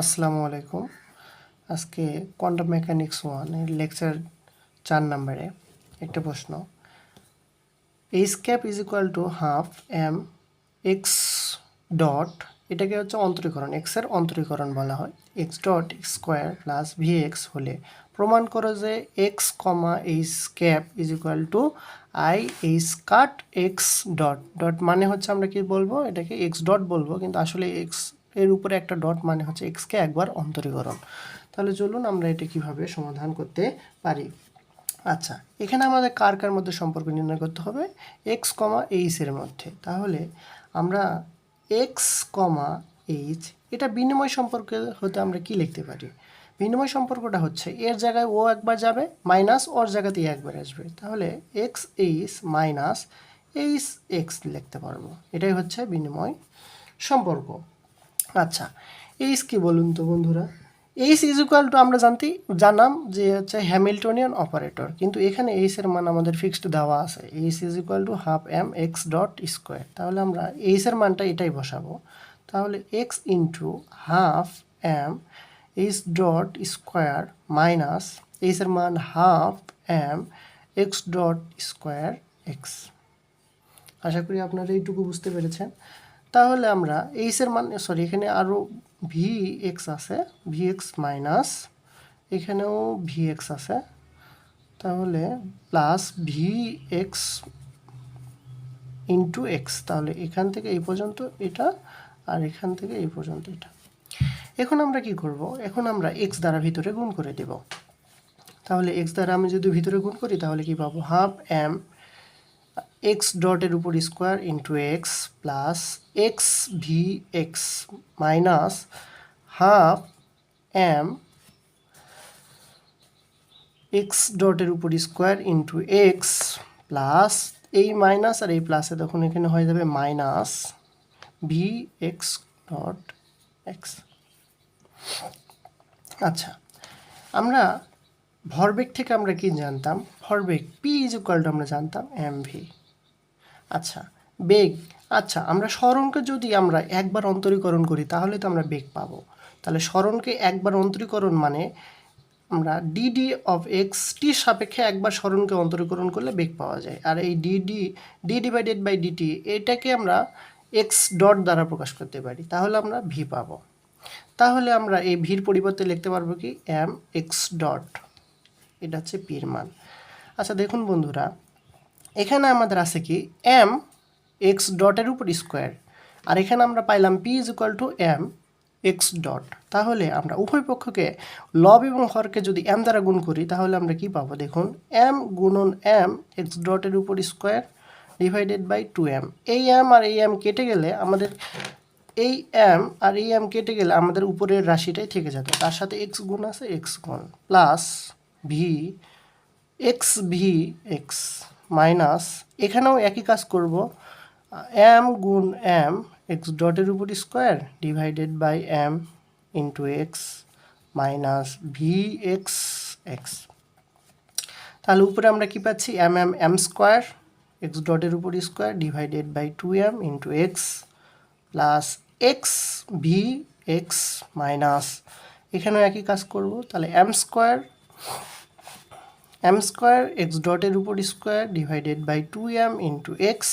আসসালামু আলাইকুম। আজকে কোয়ান্টাম মেকানিক্স ওয়ানের লেকচার চার নম্বরে একটা প্রশ্ন। H cap is equal to half M X dot, এটাকে হচ্ছে অন্তরীকরণ এক্সের অন্তরীকরণ বলা হয়। X dot X square plus V X হলে প্রমাণ করো যে X comma H cap is equal to I H cut X dot. Dot মানে হচ্ছে আমরা কি বলব? এটাকে এক্স ডট বলব, কিন্তু আসলে এক্স এর উপরে একটা ডট মানে হচ্ছে এক্সকে একবার অন্তরীকরণ। তাহলে চলুন আমরা এটা কীভাবে সমাধান করতে পারি? আচ্ছা এখানে আমাদের কার কার মধ্যে সম্পর্ক নির্ণয় করতে হবে? এক্স কমা এইচের মধ্যে। তাহলে আমরা এক্স কমা এইচ এটা বিনিময় সম্পর্কে হতে আমরা কি লিখতে পারি? বিনিময় সম্পর্কটা হচ্ছে এর জায়গায় ও একবার যাবে মাইনাস ওর জায়গাতেই একবার আসবে। তাহলে X H minus H X লিখতে পারব। এটাই হচ্ছে বিনিময় সম্পর্ক। আচ্ছা এইচ কি বলুন তো বন্ধুরা? এইচ ইজ ইকুয়াল টু আমরা জানতে জানাম যে হচ্ছে হ্যামিল্টনিয়ান অপারেটর, কিন্তু এখানে এইচ এর মান আমাদের ফিক্সড দেওয়া আছে। H is equal to half M X dot square তাহলে আমরা এইচ এর মানটা এটাই বসাবো। তাহলে X into half M H dot square minus H এর মান half M X dot square X আশা করি আপনারা এইটুকু বুঝতে পেরেছেন। তাহলে আমরা এইচের মান সরি এখানে আরও ভি এক্স আছে ভি এক্স মাইনাস এখানেও ভি এক্স আছে। তাহলে plus v x into x তাহলে এখান থেকে এই পর্যন্ত এটা আর এখান থেকে এই পর্যন্ত এটা। এখন আমরা কি করব? এখন আমরা এক্স দ্বারা ভিতরে গুণ করে দেব। তাহলে এক্স দ্বারা আমি যদি ভিতরে গুণ করি, তাহলে কি পাবো? হাফ এম এক্স ডটের উপর square into x plus x v x minus half m x ডটের উপর স্কোয়ার ইন্টু এক্স প্লাস এই মাইনাস আর এই প্লাসে তখন এখানে হয়ে যাবে minus v x dot x আচ্ছা আমরা ভরবেগ থেকে আমরা কি জানতাম? ভরবেগ পি ইজ ইকুয়াল আমরা জানতাম এম ভি আচ্ছা বেগ। আচ্ছা আমরা স্মরণকে যদি আমরা একবার অন্তরীকরণ করি, তাহলে তো আমরা বেগ পাবো। তাহলে স্মরণকে একবার অন্তরীকরণ মানে আমরা ডিডি অফ এক্স টি সাপেক্ষে একবার স্মরণকে অন্তরীকরণ করলে বেগ পাওয়া যায়। আর এই dd d divided by dt এটাকে আমরা এক্স ডট দ্বারা প্রকাশ করতে পারি। তাহলে আমরা ভি পাবো। তাহলে আমরা এই ভির পরিবর্তে লিখতে পারব কি? এম এক্স ডট এটা হচ্ছে পির মান। আচ্ছা দেখুন বন্ধুরা এখানে আমাদের আছে কি এম এক্স ডটের উপর স্কোয়ার আর এখানে আমরা পাইলাম p is equal to m x dot তাহলে আমরা উভয় পক্ষকে লব এবং হরকে যদি এম দ্বারা গুণ করি, তাহলে আমরা কি পাবো? দেখুন এম গুণন এম এক্স ডটের উপর square divided by two m এই এম আর এই এম কেটে গেলে আমাদের, এই এম আর এই এম কেটে গেলে আমাদের উপরের রাশিটাই থেকে যাবে। তার সাথে এক্স গুণ আছে এক্স গুণ plus v x v x minus, এখানেও একই কাজ করব এম গুণ এম এক্স ডটের উপর square divided by m into x minus v x x তাহলে উপরে আমরা কি পাচ্ছি? M m m square x ডটের উপর square divided by two m into x plus x v x minus এখানেও একই কাজ করব, তাহলে m square m square x ডটের উপর square divided by two m into x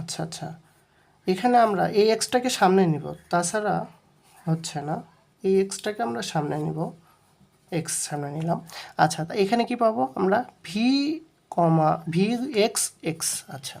আচ্ছা আচ্ছা। এখানে আমরা এই এক্সটাকে সামনে নিব, তাছাড়া হচ্ছে না। এই এক্সটাকে আমরা সামনে নিব এক্স সামনে নিলাম। আচ্ছা তা এখানে কি পাবো আমরা? V comma v x x আচ্ছা।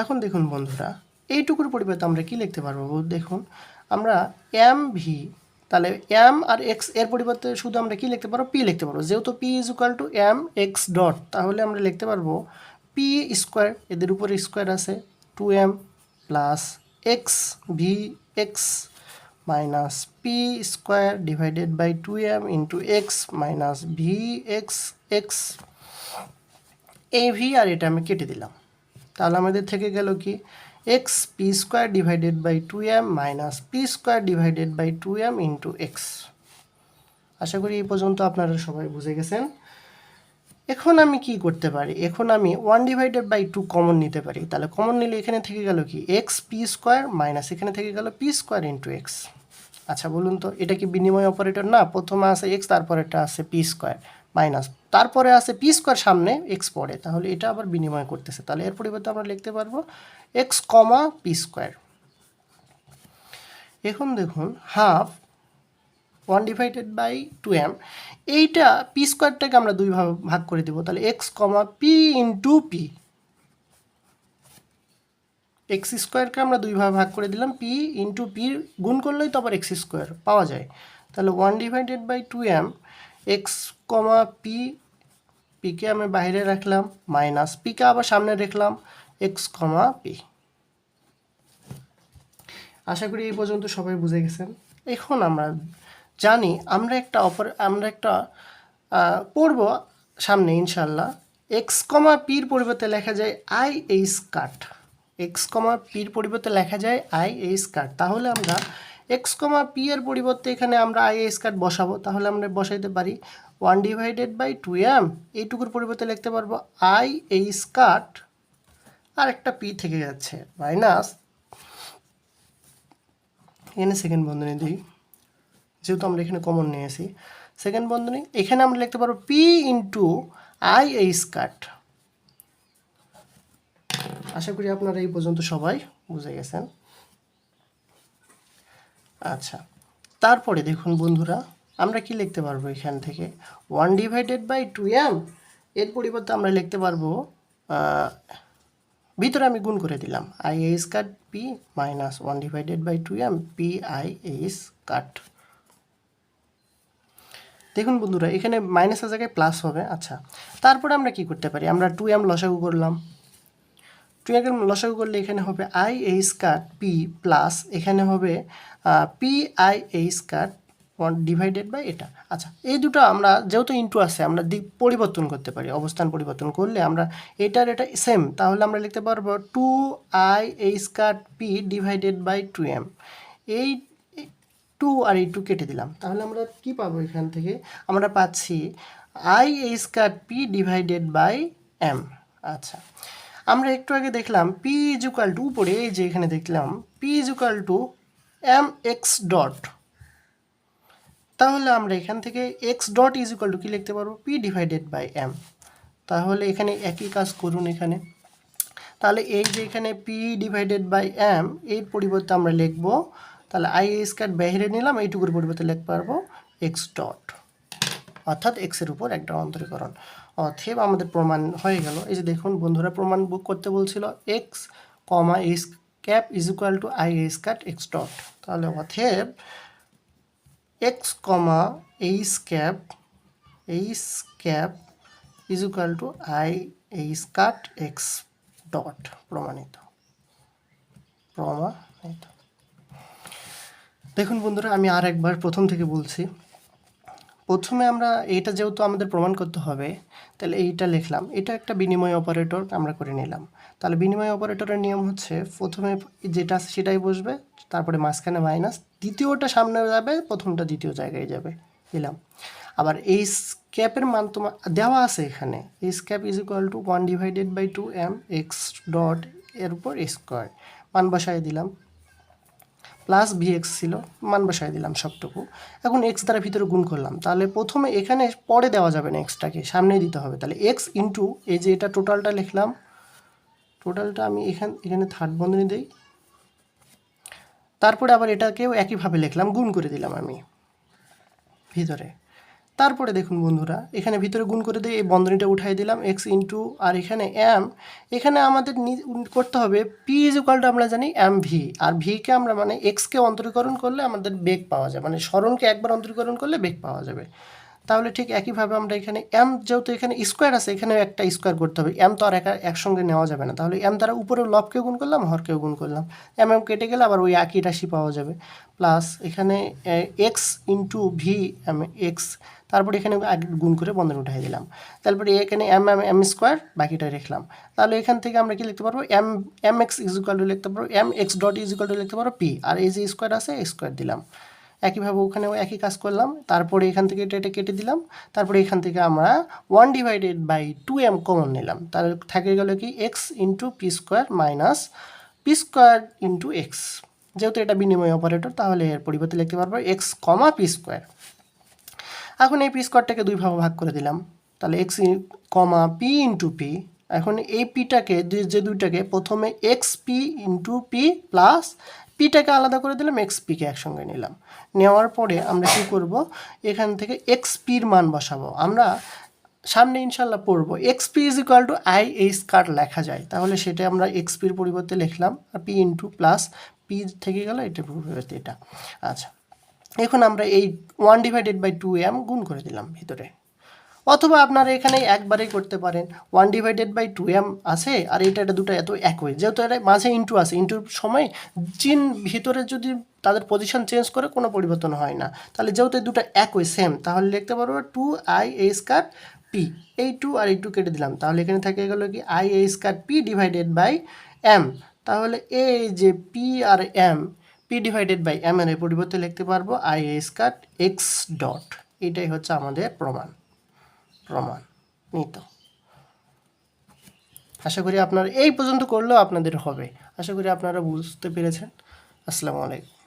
এখন দেখুন বন্ধুরা, এইটুকুর পরিবর্তে আমরা কি লিখতে পারব? দেখুন, আমরা এম ভি তাহলে এম আর এক্সের পরিবর্তে শুধু আমরা কি লিখতে পারব? পি লিখতে পারব। যেহেতু p is equal to m x dot তাহলে আমরা লিখতে পারব পি স্কোয়ার এদের উপরে স্কোয়ার আছে two m plus x v x minus p square divided by two m into x minus v x x এই ভি আর এটা আমি কেটে দিলাম। তাহলে আমাদের থেকে গেল কি? X p square divided by two m minus p square divided by two m into x আশা করি এই পর্যন্ত আপনারা সবাই বুঝে গেছেন। এখন আমি কি করতে পারি? এখন আমি one divided by two common নিতে পারি। তাহলে কমন নিলে এখানে থেকে গেল কি? এক্স পি স্কোয়ার মাইনাস এখানে থেকে গেল পি স্কোয়ার ইন্টু এক্স আচ্ছা বলুন তো, এটা কি বিনিময় অপারেটর না, প্রথমে আছে এক্স তারপরেটা আছে পি স্কোয়ার মাইনাস তারপরে আছে পি স্কোয়ার সামনে এক্স পরে তাহলে এটা আবার বিনিময় করতেছে। তাহলে এর পরিবর্তে আমরা লিখতে পারব এক্স কমা পি স্কোয়ার এখন দেখুন half one divided by two m এইটা পি স্কোয়ারটাকে আমরা দুই ভাগ করে দেবো। তাহলে x comma p into p x স্কোয়ারকে আমরা দুই ভাগ ভাগ করে দিলাম পি ইন্টু পি গুণ করলেই তো আবার এক্স স্কোয়ার পাওয়া যায়। তাহলে one divided by two m x comma p পিকে আমি বাইরে রাখলাম মাইনাস পিকে আবার সামনে রাখলাম এক্স কমা পি আশা করি এই পর্যন্ত সবাই বুঝে গেছেন। এখন আমরা জানি, আমরা একটা অপর, আমরা একটা পড়ব সামনে ইনশাল্লাহ এক্স কমা পির পরিবর্তে লেখা যায় i h cut x comma পির পরিবর্তে লেখা যায় আই এইস কাট তাহলে আমরা এক্স কমা পি এর পরিবর্তে এখানে আমরা আই এইস কাট বসাবো। তাহলে আমরা বসাইতে পারি one divided by two m এইটুকুর পরিবর্তে লিখতে পারব আই এইস কাট আর একটা পি থেকে যাচ্ছে মাইনাস এখানে সেকেন্ড বন্ধনী দিই, যেহেতু আমরা এখানে কমন নিয়ে নিয়েছি সেকেন্ড বন্ধনী, এখানে আমরা লিখতে পারব p into i h cut আশা করি আপনারা এই পর্যন্ত সবাই বুঝে গেছেন। আচ্ছা তারপরে দেখুন বন্ধুরা, আমরা কি লিখতে পারব এখান থেকে? One divided by two m এর পরিবর্তে আমরা লিখতে পারব ভিতরে আমি গুণ করে দিলাম। I h cut p minus one divided by two m p i h cut দেখুন বন্ধুরা, এখানে মাইনাসের জায়গায় প্লাস হবে। আচ্ছা তারপরে আমরা কি করতে পারি? আমরা টু এম লসাগু করলাম। টু এম লসাগু করলে এখানে হবে i h cut p plus এখানে হবে p i h cut divided by এটা আচ্ছা এই দুটো আমরা যেহেতু ইন্টু আছে, আমরা দিক পরিবর্তন করতে পারি, অবস্থান পরিবর্তন করলে আমরা এটার এটা সেম তাহলে আমরা লিখতে পারব two i h cut p divided by two m এই টু আর এই টু কেটে দিলাম, তাহলে আমরা কি পাবো এখান থেকে? আমরা পাচ্ছি i h cut p divided by m আচ্ছা আমরা একটু আগে দেখলাম পি ইজুকাল টু উপরে এই যে এখানে দেখলাম p is equal to m x dot তাহলে আমরা এখান থেকে x dot is equal to কী লিখতে পারব? পি ডিভাইডেড বাই এম তাহলে এখানে একই কাজ করুন এখানে। তাহলে এই যে এখানে পি ডিভাইডেড বাই এম এর পরিবর্তে আমরা লিখব, তাহলে আই স্কার বাইরে নিলাম, এইটুকুর পরিবর্তে লিখতে পারব এক্স ডট অর্থাৎ এক্সের উপর একটা অন্তরীকরণ। অথেব আমাদের প্রমাণ হয়ে গেল। এই যে দেখুন, বন্ধুরা প্রমাণ বুক করতে বলছিল x comma s cap is equal to i s cut x dot তাহলে অথেব x comma h cap h cap is equal to i h cut x dot প্রমাণিত। প্রমাণিত। দেখুন বন্ধুরা, আমি আর একবার প্রথম থেকে বলছি প্রথমে আমরা এটা যেহেতু আমাদের প্রমাণ করতে হবে, তাহলে এইটা লিখলাম। এটা একটা বিনিময় অপারেটর আমরা করে নিলাম। তাহলে বিনিময় অপারেটরের নিয়ম হচ্ছে প্রথমে যেটা আছে সেটাই বসবে, তারপরে মাঝখানে মাইনাস দ্বিতীয়টা সামনে যাবে, প্রথমটা দ্বিতীয় জায়গায় যাবে। দিলাম আবার এই স্ক্যাপের মান তোমার দেওয়া আছে এখানে। এই s cap is equal to one divided by two m x dot এর উপর স্কোয়ার মান বসায় দিলাম। প্লাস ভি এক্স ছিল, মান বসায় দিলাম সবটুকু। এখন এক্স দ্বারা ভিতরে গুণ করলাম, তাহলে প্রথমে এখানে পরে দেওয়া যাবে না এক্সটাকে সামনেই দিতে হবে। তাহলে এক্স ইন্টু এই যে এটা টোটালটা লিখলাম টোটালটা আমি এখান, এখানে থার্ড বন্ধনী দিই। তারপরে আবার এটাকেও একইভাবে লিখলাম, গুণ করে দিলাম আমি, ভিতরে। তারপরে দেখুন বন্ধুরা, এখানে ভিতরে গুণ করে দিয়ে এই বন্ধনীটা উঠাই দিলাম এক্স ইন্টু আর এখানে এম এখানে আমাদের করতে হবে পি ইজ আমরা জানি এম ভি আর ভিকে আমরা মানে এক্সকে অন্তরীকরণ করলে আমাদের বেগ পাওয়া যায় মানে স্মরণকে একবার অন্তরীকরণ করলে বেগ পাওয়া যাবে। তাহলে ঠিক একইভাবে আমরা এখানে এম যেহেতু এখানে স্কোয়ার আছে, এখানেও একটা স্কোয়ার করতে হবে। এম তো আর একা, একসঙ্গে নেওয়া যাবে না। তাহলে এম দ্বারা উপরে লবকে গুণ করলাম, হরকেও গুণ করলাম। এম এম কেটে গেলে আবার ওই একই রাশি পাওয়া যাবে। প্লাস এখানে x into v m x তারপরে এখানে গুণ করে বন্ধন উঠাই দিলাম। তারপরে এখানে এম এম এম স্কোয়ার বাকিটা রাখলাম। তাহলে এখান থেকে আমরা কি লিখতে পারব? M m x is to লিখতে পারব m x dot is equal to লিখতে পারব পি আর এই যে স্কোয়ার আছে স্কোয়ার দিলাম। একইভাবে ওখানেও একই কাজ করলাম। তারপরে এখান থেকে এটা এটা কেটে দিলাম। তারপরে এখান থেকে আমরা one divided by two m common নিলাম। তাহলে থাকে গেল কি? X into p square minus p square into x যেহেতু এটা বিনিময় অপারেটর তাহলে এর পরিবর্তে লিখতে পারব এক্স কমা পি স্কোয়ার এখন এই পি স্কোয়ারটাকে দুই ভাগে করে দিলাম। তাহলে x comma p into p এখন এই পিটাকে যে দুইটাকে প্রথমে x p into p plus পিটাকে আলাদা করে দিলাম এক্স পিকে একসঙ্গে নিলাম। নেওয়ার পরে আমরা কী করব? এখান থেকে এক্স পির মান বসাবো। আমরা সামনে ইনশাল্লাহ পড়ব। X p is equal to i h cut লেখা যায়। তাহলে সেটা আমরা এক্স পির পরিবর্তে লিখলাম। আর পি ইন্টু প্লাস পি থেকে গেল, এটা পরিবর্তে এটা। আচ্ছা এখন আমরা এই one divided by two m গুণ করে দিলাম ভিতরে। অথবা আপনারা এখানে একবারেই করতে পারেন। One divided by two m আছে, আর এটা এটা দুটো এত একই। যেহেতু এটা মাঝে ইন্টু আছে ইন্টুর সময় চিন ভিতরে যদি তাদের পজিশন চেঞ্জ করে, কোনো পরিবর্তন হয় না। তাহলে যেহেতু দুটো একই সেম তাহলে লিখতে পারব two I A square P এই টু আর এই টু কেটে দিলাম। তাহলে এখানে থেকে গেল কি? I A square P divided by m তাহলে এই যে P R m p divided by m এর পরিবর্তে লিখতে পারব I A square x dot এটাই হচ্ছে আমাদের প্রমাণ। প্রমাণ নিত। আশা করি আপনারা এই পর্যন্ত করলেও আপনাদের হবে। আশা করি আপনারা বুঝতে পেরেছেন। আসসালামু আলাইকুম।